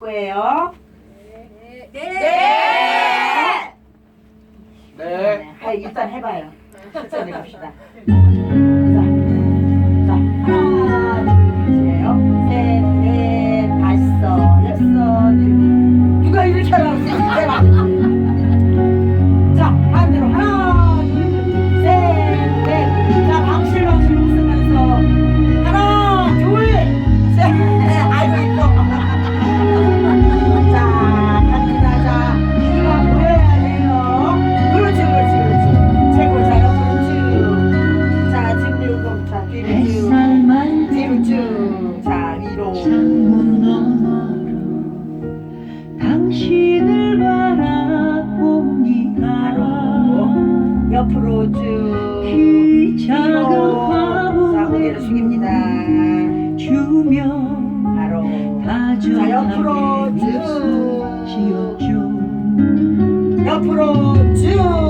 거예요. 네. 네. 아, 일단 해봐요. 천천히 갑시다. 자, 자, 하나, 둘, 셋, 넷, 다섯, 여섯, 일곱. 누가 이렇게 하라고. 자, 옆으로 쭉. 이 작은 위로. 자, 고개를 화분 숙입니다. 주며 바로. 다정하게 옆으로 쭉. 옆으로 쭉.